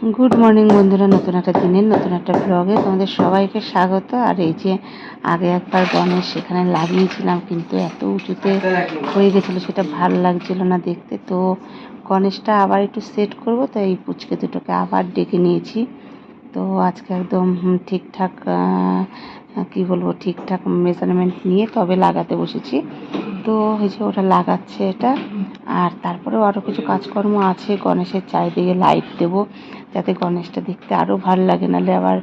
Good morning বন্ধুরা। নতুন একটা দিনের, নতুন একটা ব্লগে তোমাদের সবাইকে স্বাগত। আর এই যে আগে একবার গণেশ সেখানে লাগিয়েছিলাম, কিন্তু এত উঁচুতে হয়ে গেছিল, সেটা ভালো লাগছিল না দেখতে। তো গণেশটা আবার একটু সেট করব, তো এই পুচকে দুটোকে আবার ডেকে নিয়েছি। তো আজকে একদম ঠিকঠাক কি বলব, ঠিকঠাক মেজারমেন্ট নিয়ে তবে লাগাতে বসেছি। তো এই যে ওটা লাগাচ্ছে এটা। আর তারপরেও আরও কিছু কাজকর্ম আছে। গণেশের চারিদিকে লাইট দেব। যাতে গণেশটা দেখতে আরও ভালো লাগে। নাহলে আবার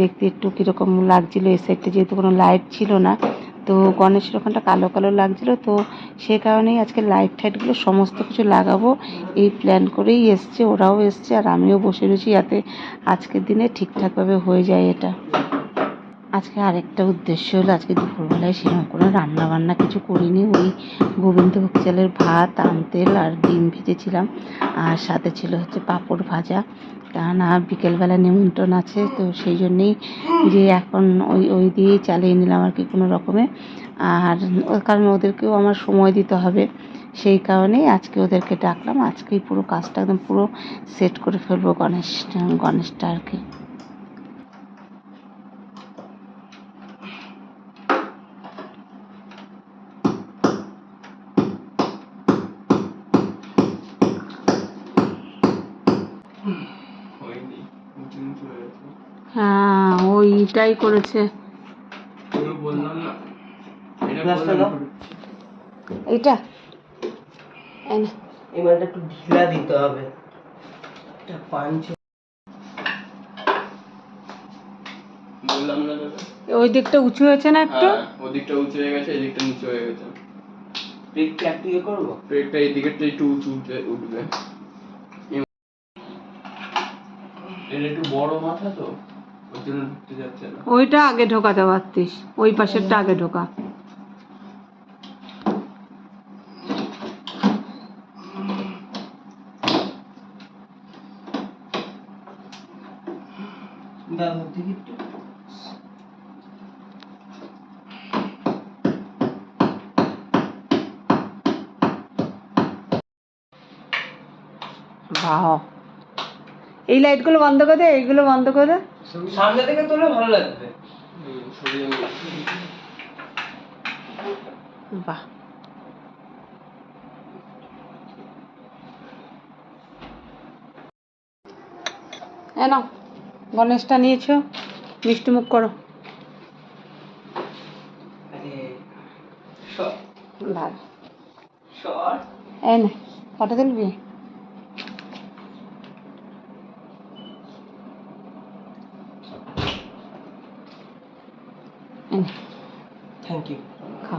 দেখতে একটু কীরকম লাগছিল এই সাইডটা যেহেতু কোনো লাইট ছিল না। তো গণেশের ওখানটা কালো কালো লাগছিল। তো সে কারণেই আজকে লাইট টাইটগুলো সমস্ত কিছু লাগাবো। এই প্ল্যান করেই এসছে, ওরাও এসছে, আর আমিও বসে রয়েছি যাতে আজকের দিনে ঠিকঠাকভাবে হয়ে যায় এটা। আজকে আরেকটা উদ্দেশ্য হলো, আজকে দুপুরবেলায় সেরকম কোনো রান্না বান্না কিছু করিনি। ওই গোবিন্দভোগ চালের ভাত আমতেল আর ডিম ভেজেছিলাম। আর সাথে ছিল হচ্ছে পাঁপড় ভাজা। কেননা বিকেলবেলা নিমন্ত্রণ আছে, তো সেই জন্যেই যে এখন ওই ওই দিয়েই চালিয়ে নিলাম আর কি কোনো রকমে। আর কারণ ওদেরকেও আমার সময় দিতে হবে। সেই কারণেই আজকে ওদেরকে ডাকলাম। আজকেই পুরো কাজটা একদম পুরো সেট করে ফেলব গণেশ, গণেশটা আর কি হয়নি উঁচু নিচু হয়ে গেছে হ্যাঁ ওইটাই করেছে। এইটা। এই। এই মালটা একটু ঢিলা দিতে হবে। এটা পাঞ্চ বললাম না ওই দিকটা উঁচু হয়েছে না একটু? হ্যাঁ ওদিকটা উঁচু হয়ে গেছে এদিকটা নিচু হয়ে গেছে। ব্রেকটা একটু ইয়ে করব? ব্রেকটা এই দিকেরটা একটু উঁচু উঠে উঠবে। এম- এটা একটু বড় মাথা তো। ওইটা আগে ঢোকাতে পারতিস ওই পাশেরটা আগে ঢোকা। বাহ। এই লাইটগুলো বন্ধ করে দে এইগুলো বন্ধ করে দে। সামনে থেকে তোলে ভালো লাগবে। বাহ। এ নাও গণেশটা নিয়েছো মিষ্টি মুখ করো। ভালো এই নে ফটো তুলবি এই নে, থ্যাংক ইউ খা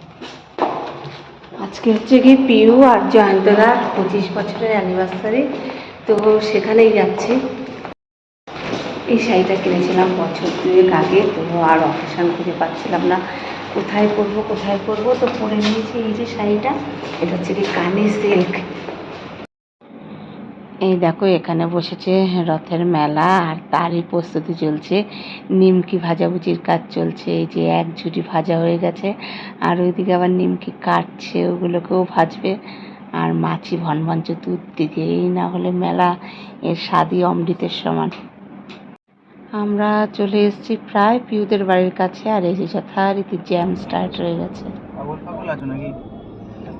আজকে হচ্ছে কি পিউ আর জয়ন্তদার পঁচিশ বছরের অ্যানিভার্সারি তো সেখানেই যাচ্ছি। এই শাড়িটা কিনেছিলাম বছর দুয়েক আগে, তো আর অকেশন খুঁজে পাচ্ছিলাম না। কোথায় পরবো কোথায় পরবো? তো পরে নিয়েছি এই যে শাড়িটা, এটা হচ্ছে কি কানে সিল্ক এই দেখো, এখানে বসেছে রথের মেলা আর তারই প্রস্তুতি চলছে। নিমকি ভাজাভুজির কাজ চলছে। এই যে এক ঝুড়ি ভাজা হয়ে গেছে আর ওইদিকে আবার নিমকি কাটছে, ওগুলোকেও ভাজবে। আর মাছি ভনভন চতুর্দিকে এই না হলে মেলা এর স্বাদই অমৃতের সমান। আমরা চলে এসেছি প্রায় পিউদের বাড়ির কাছে আর এই যে যথারীতি জ্যাম স্টার্ট হয়ে গেছে।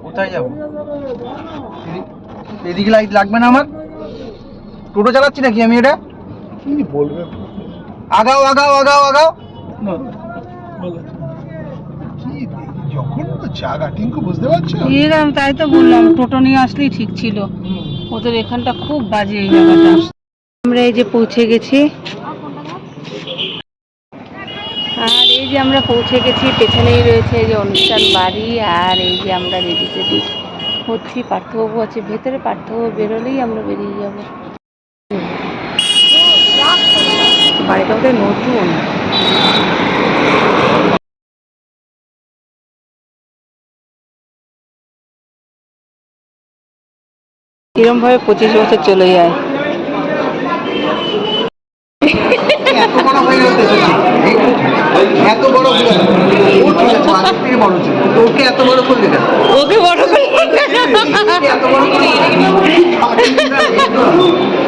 কোথায় যাব? এদিকে লাইট লাগবে না আমার? টোটো চালাচ্ছি নাকি আমি এটা? কি বলবে? আগাও আগাও আগাও আগাও। না বলো। কি যখন তো জায়গা টিঙ্কু বুঝতে পারছ? এরকম তাই তো বললাম টোটো নিয়ে আসলেই ঠিক ছিল। ওদের এখানটা খুব বাজে এই জায়গাটা। আমরা এই যে পৌঁছে গেছি। আর এই যে আমরা পৌঁছে গেছি পেছনেই রয়েছে এই যে অনুষ্ঠান বাড়ি আর এই যে আমরা রেডি সেডি হচ্ছি। পার্থবাবু আছে ভেতরে পার্থবাবু বেরোলেই আমরা বেরিয়ে যাব। একেবারে নতুন। এরম ভাবে পঁচিশ বছর চলে যায়? এত বড় ওকে এত বড় করলে ওকে বড় এত বড় এত বড় হয়ে গেল না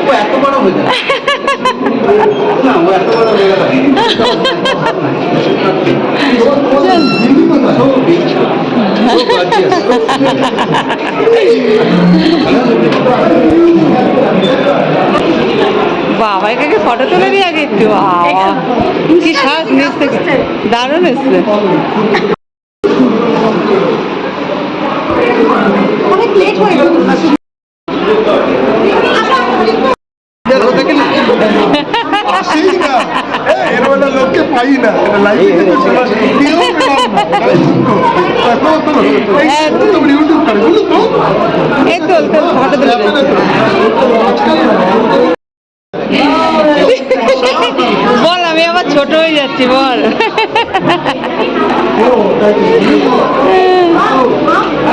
ও এত বড় হয়ে গেল বাবা এখানে ফটো তুলে নিয়ে আগে একটু কি শ্বাস নিচ থেকে দারুণ এসছে। এরম পাই না। লাইফে এই তুলে। বল আমি আবার ছোট হয়ে যাচ্ছি বল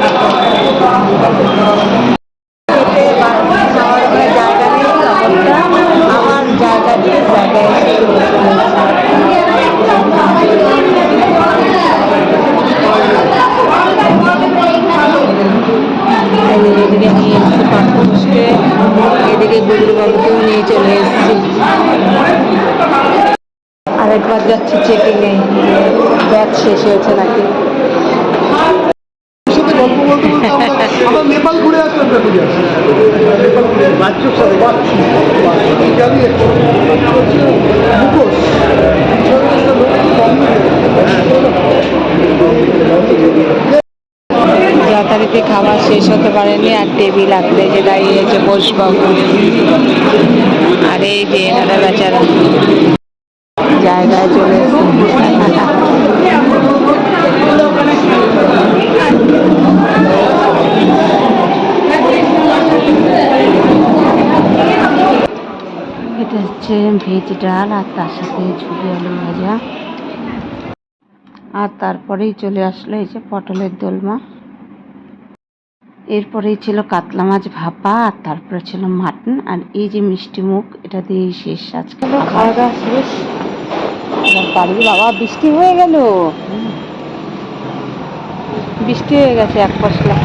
এদিকে নিয়ে চলে এসেছি। আরেকবার যাচ্ছি চেকিংয়ে ব্যাগ শেষ হয়েছে নাকি? নেপাল ঘুরে আসলাম মুখোশ। যথারীতি খাবার শেষ হতে পারেনি আর টেবিল আঁকড়ে যে দাঁড়িয়েছে বসবাবু। আর এই যে এনারা বেচারা। জায়গায় চলে এটা হচ্ছে ভেজ ডাল আর তার সাথে ঝুড়ি আলু ভাজা। আর তারপরেই চলে আসলো এই যে পটলের দোলমা। এরপরেই ছিল কাতলা মাছ ভাপা আর তারপরে ছিল মাটন আর এই যে মিষ্টি মুখ এটা দিয়ে শেষ আজকে। খাওয়া দাওয়া শেষ। বাবা বৃষ্টি হয়ে গেল। বৃষ্টি হয়ে গেছে এক পশলা।